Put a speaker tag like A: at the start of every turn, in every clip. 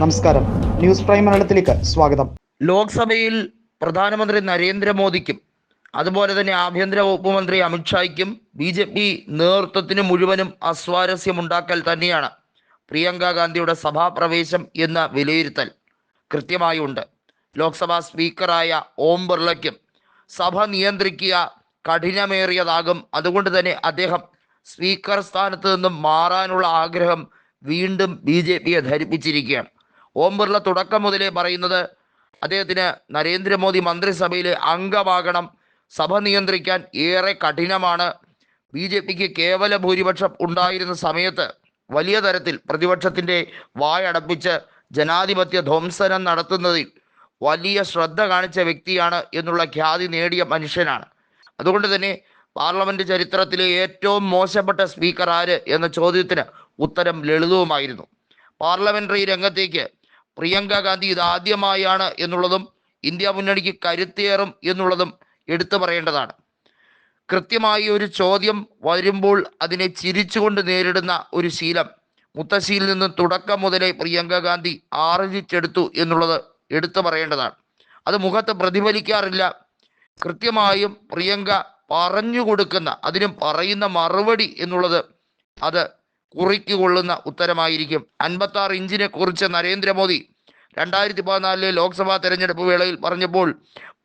A: നമസ്കാരം. News prime മലയാളത്തിലേക്ക് സ്വാഗതം.
B: ലോക്സഭയിൽ പ്രധാനമന്ത്രി നരേന്ദ്രമോദിക്കും അതുപോലെ തന്നെ ആഭ്യന്തര വകുപ്പ് മന്ത്രി അമിത്ഷായ്ക്കും ബി ജെ പി നേതൃത്വത്തിന് മുഴുവനും അസ്വാരസ്യമുണ്ടാക്കൽ തന്നെയാണ് പ്രിയങ്ക ഗാന്ധിയുടെ സഭാപ്രവേശം എന്ന വിലയിരുത്തൽ കൃത്യമായി ഉണ്ട്. ലോക്സഭാ സ്പീക്കറായ ഓം ബിർളയ്ക്കും സഭ നിയന്ത്രിക്കുക കഠിനമേറിയതാകും. അതുകൊണ്ട് തന്നെ അദ്ദേഹം സ്പീക്കർ സ്ഥാനത്ത് നിന്നും മാറാനുള്ള ആഗ്രഹം വീണ്ടും ബി ധരിപ്പിച്ചിരിക്കുകയാണ്. ഓം ബിർള തുടക്കം മുതലേ പറയുന്നത് അദ്ദേഹത്തിന് നരേന്ദ്രമോദി മന്ത്രിസഭയിലെ അംഗമാകണം. സഭ നിയന്ത്രിക്കാൻ ഏറെ കഠിനമാണ്. ബി ജെ പിക്ക് കേവല ഭൂരിപക്ഷം ഉണ്ടായിരുന്ന സമയത്ത് വലിയ തരത്തിൽ പ്രതിപക്ഷത്തിന്റെ വായടപ്പിച്ച് ജനാധിപത്യ ധ്വംസനം നടത്തുന്നതിൽ വലിയ ശ്രദ്ധ കാണിച്ച വ്യക്തിയാണ് എന്നുള്ള ഖ്യാതി നേടിയ മനുഷ്യനാണ്. അതുകൊണ്ട് തന്നെ പാർലമെന്റ് ചരിത്രത്തിലെ ഏറ്റവും മോശപ്പെട്ട സ്പീക്കർ ആര് എന്ന ചോദ്യത്തിന് ഉത്തരം ലളിതവുമായിരുന്നു. പാർലമെന്ററി രംഗത്തേക്ക് പ്രിയങ്ക ഗാന്ധി ഇതാദ്യമായാണ് എന്നുള്ളതും ഇന്ത്യ മുന്നണിക്ക് കരുത്തേറും എന്നുള്ളതും എടുത്തു പറയേണ്ടതാണ്. കൃത്യമായി ഒരു ചോദ്യം വരുമ്പോൾ അതിനെ ചിരിച്ചുകൊണ്ട് നേരിടുന്ന ഒരു ശീലം. മുത്തശ്ശിയിൽ നിന്ന് തുടക്കം മുതലേ പ്രിയങ്ക ഗാന്ധി ആർജിച്ചെടുത്തു എന്നുള്ളത് എടുത്തു പറയേണ്ടതാണ്. അത് മുഖത്ത് പ്രതിഫലിക്കാറില്ല. കൃത്യമായും പ്രിയങ്ക പറഞ്ഞു കൊടുക്കുന്ന അതിനും പറയുന്ന മറുപടി എന്നുള്ളത് അത് കുറിക്കുകൊള്ളുന്ന ഉത്തരമായിരിക്കും. അൻപത്തി ആറ് ഇഞ്ചിനെ കുറിച്ച് നരേന്ദ്രമോദി രണ്ടായിരത്തി പതിനാലിലെ ലോക്സഭാ തെരഞ്ഞെടുപ്പ് വേളയിൽ പറഞ്ഞപ്പോൾ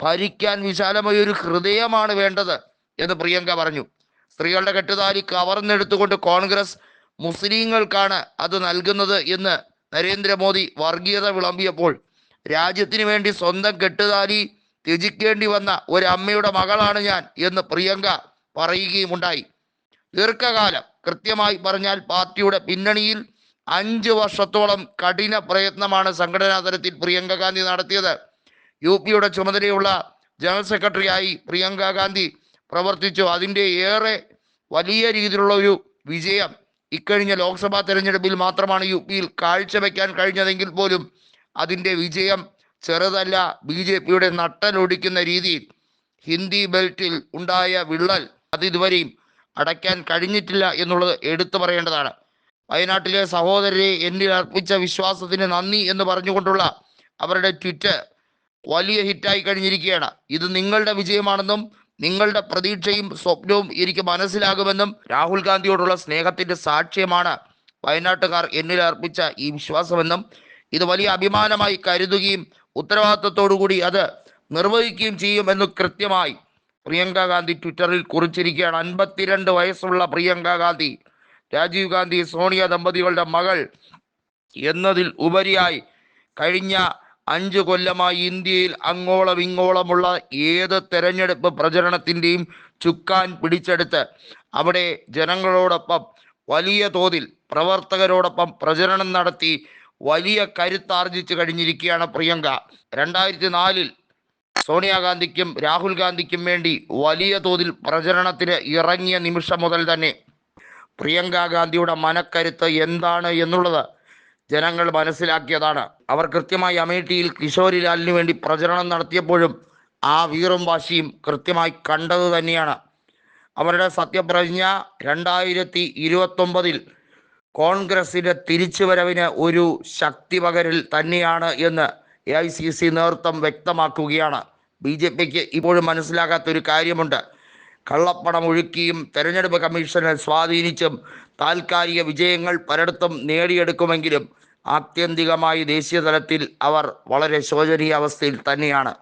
B: ഭരിക്കാൻ വിശാലമായ ഒരു ഹൃദയമാണ് വേണ്ടത് എന്ന് പ്രിയങ്ക പറഞ്ഞു. സ്ത്രീകളുടെ കെട്ടുതാലി കവർന്നെടുത്തുകൊണ്ട് കോൺഗ്രസ് മുസ്ലിങ്ങൾക്കാണ് അത് നൽകുന്നത് എന്ന് നരേന്ദ്രമോദി വർഗീയത വിളമ്പിയപ്പോൾ രാജ്യത്തിന് വേണ്ടി സ്വന്തം കെട്ടുതാലി ത്യജിക്കേണ്ടി വന്ന ഒരു അമ്മയുടെ മകളാണ് ഞാൻ എന്ന് പ്രിയങ്ക പറയുകയുമുണ്ടായി. ദീർഘകാലം കൃത്യമായി പറഞ്ഞാൽ പാർട്ടിയുടെ പിന്നണിയിൽ അഞ്ച് വർഷത്തോളം കഠിന പ്രയത്നമാണ് സംഘടനാ തലത്തിൽ പ്രിയങ്ക ഗാന്ധി നടത്തിയത്. യു പിയുടെ ചുമതലയുള്ള ജനറൽ സെക്രട്ടറിയായി പ്രിയങ്ക ഗാന്ധി പ്രവർത്തിച്ചു. അതിന്റെ ഏറെ വലിയ രീതിയിലുള്ള ഒരു വിജയം ഇക്കഴിഞ്ഞ ലോക്സഭാ തെരഞ്ഞെടുപ്പിൽ മാത്രമാണ് യു പിയിൽ കാഴ്ചവെക്കാൻ കഴിഞ്ഞതെങ്കിൽ പോലും അതിന്റെ വിജയം ചെറുതല്ല. ബി ജെ പിയുടെ നട്ടലൊടിക്കുന്ന രീതിയിൽ ഹിന്ദി ബെൽറ്റിൽ ഉണ്ടായ വിള്ളൽ അത് ഇതുവരെയും അടയ്ക്കാൻ കഴിഞ്ഞിട്ടില്ല എന്നുള്ളത് എടുത്തു പറയേണ്ടതാണ്. വയനാട്ടിലെ സഹോദരരെ എന്നിൽ അർപ്പിച്ച വിശ്വാസത്തിന് നന്ദി എന്ന് പറഞ്ഞുകൊണ്ടുള്ള അവരുടെ ട്വിറ്റ് വലിയ ഹിറ്റായി കഴിഞ്ഞിരിക്കുകയാണ്. ഇത് നിങ്ങളുടെ വിജയമാണെന്നും നിങ്ങളുടെ പ്രതീക്ഷയും സ്വപ്നവും എനിക്ക് മനസ്സിലാകുമെന്നും രാഹുൽ ഗാന്ധിയോടുള്ള സ്നേഹത്തിന്റെ സാക്ഷ്യമാണ് വയനാട്ടുകാർ എന്നിൽ അർപ്പിച്ച ഈ വിശ്വാസമെന്നും ഇത് വലിയ അഭിമാനമായി കരുതുകയും ഉത്തരവാദിത്വത്തോടു കൂടി അത് നിർവഹിക്കുകയും ചെയ്യുമെന്ന് കൃത്യമായി പ്രിയങ്ക ഗാന്ധി ട്വിറ്ററിൽ കുറിച്ചിരിക്കുകയാണ്. അൻപത്തിരണ്ട് വയസ്സുള്ള പ്രിയങ്ക ഗാന്ധി രാജീവ് ഗാന്ധി സോണിയ ദമ്പതികളുടെ മകൾ എന്നതിൽ ഉപരിയായി കഴിഞ്ഞ അഞ്ചു കൊല്ലമായി ഇന്ത്യയിൽ അങ്ങോളം ഇങ്ങോളമുള്ള ഏത് തെരഞ്ഞെടുപ്പ് പ്രചരണത്തിന്റെയും ചുക്കാൻ പിടിച്ചെടുത്ത് അവിടെ ജനങ്ങളോടൊപ്പം വലിയ തോതിൽ പ്രവർത്തകരോടൊപ്പം പ്രചരണം നടത്തി വലിയ കരുത്താർജിച്ചു കഴിഞ്ഞിരിക്കുകയാണ് പ്രിയങ്ക. രണ്ടായിരത്തി നാലിൽ സോണിയാഗാന്ധിക്കും രാഹുൽ ഗാന്ധിക്കും വേണ്ടി വലിയ തോതിൽ പ്രചരണത്തിന് ഇറങ്ങിയ നിമിഷം മുതൽ തന്നെ പ്രിയങ്ക ഗാന്ധിയുടെ മനക്കരുത്ത് എന്താണ് എന്നുള്ളത് ജനങ്ങൾ മനസ്സിലാക്കിയതാണ്. അവർ കൃത്യമായി അമേഠിയിൽ കിഷോരിലാലിന് വേണ്ടി പ്രചരണം നടത്തിയപ്പോഴും ആ വീറും വാശിയും കൃത്യമായി കണ്ടത് തന്നെയാണ്. അവരുടെ സത്യപ്രതിജ്ഞ രണ്ടായിരത്തി ഇരുപത്തൊമ്പതിൽ കോൺഗ്രസിന്റെ തിരിച്ചുവരവിന് ഒരു ശക്തി പകരൽ തന്നെയാണ് എന്ന് എ ഐ സി സി നേതൃത്വം വ്യക്തമാക്കുകയാണ്. ബി ജെ പിക്ക് ഇപ്പോഴും മനസ്സിലാകാത്ത ഒരു കാര്യമുണ്ട്. കള്ളപ്പണം ഒഴുക്കിയും തെരഞ്ഞെടുപ്പ് കമ്മീഷനെ സ്വാധീനിച്ചും താൽക്കാലിക വിജയങ്ങൾ പലയിടത്തും നേടിയെടുക്കുമെങ്കിലും ആത്യന്തികമായി ദേശീയ തലത്തിൽ അവർ വളരെ ശോചനീയ അവസ്ഥയിൽ തന്നെയാണ്.